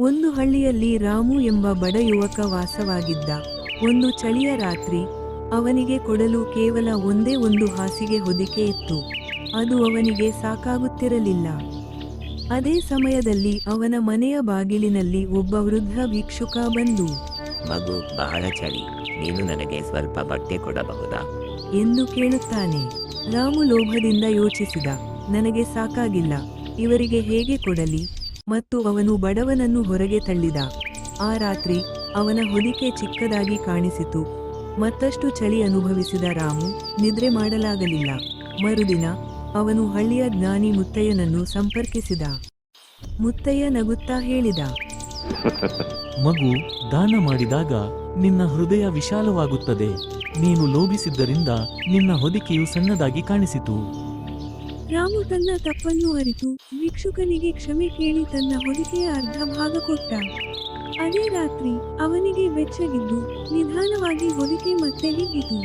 ಒಂದು ಹಳ್ಳಿಯಲ್ಲಿ ರಾಮು ಎಂಬ ಬಡ ಯುವಕ ವಾಸವಾಗಿದ್ದ ಒಂದು ಚಳಿಯ ರಾತ್ರಿ ಅವನಿಗೆ ಕೊಡಲು ಕೇವಲ ಒಂದೇ ಒಂದು ಹಾಸಿಗೆ ಹೊದಿಕೆ ಇತ್ತು. ಅದು ಅವನಿಗೆ ಸಾಕಾಗುತ್ತಿರಲಿಲ್ಲ. ಅದೇ ಸಮಯದಲ್ಲಿ ಅವನ ಮನೆಯ ಬಾಗಿಲಿನಲ್ಲಿ ಒಬ್ಬ ವೃದ್ಧ ಭಿಕ್ಷುಕ ಬಂದು ಮಗು ಬಹಳ ಚಳಿ. ನೀನು ನನಗೆ ಸ್ವಲ್ಪ ಬಟ್ಟೆ ಕೊಡಬಹುದಾ? ಎಂದು ಕೇಳುತ್ತಾನೆ. ರಾಮು ಲೋಭದಿಂದ ಯೋಚಿಸಿದ ನನಗೆ ಸಾಕಾಗಿಲ್ಲ. ಇವರಿಗೆ ಹೇಗೆ ಕೊಡಲಿ? ಮತ್ತು ಅವನು ಬಡವನನ್ನು ಹೊರಗೆ ತಳ್ಳಿದ. ಆ ರಾತ್ರಿ ಅವನ ಹೊದಿಕೆ ಚಿಕ್ಕದಾಗಿ ಕಾಣಿಸಿತು. ಮತ್ತಷ್ಟು ಚಳಿ ಅನುಭವಿಸಿದ ರಾಮು ನಿದ್ರೆ ಮಾಡಲಾಗಲಿಲ್ಲ. ಮರುದಿನ ಅವನು ಹಳ್ಳಿಯ ಜ್ಞಾನಿ ಮುತ್ತಯ್ಯನನ್ನು ಸಂಪರ್ಕಿಸಿದ. ಮುತ್ತಯ್ಯ ನಗುತ್ತಾ ಹೇಳಿದ, ಮಗು, ದಾನ ಮಾಡಿದಾಗ ನಿನ್ನ ಹೃದಯ ವಿಶಾಲವಾಗುತ್ತದೆ. ನೀನು ಲೋಭಿಸಿದ್ದರಿಂದ ನಿನ್ನ ಹೊದಿಕೆಯು ಸಣ್ಣದಾಗಿ ಕಾಣಿಸಿತು. ರಾಮು ತನ್ನ ತಪ್ಪನ್ನು ಅರಿತು ಭಿಕ್ಷುಕನಿಗೆ ಕ್ಷಮೆ ಕೇಳಿ ತನ್ನ ಹೊದಿಕೆಯ ಅರ್ಧ ಭಾಗ ಕೊಟ್ಟ. ಅದೇ ರಾತ್ರಿ ಅವನಿಗೆ ಬೆಚ್ಚಗಿದ್ದು ನಿಧಾನವಾಗಿ ಹೊದಿಕೆ ಮತ್ತೆ ಹಿಗ್ಗಿತು.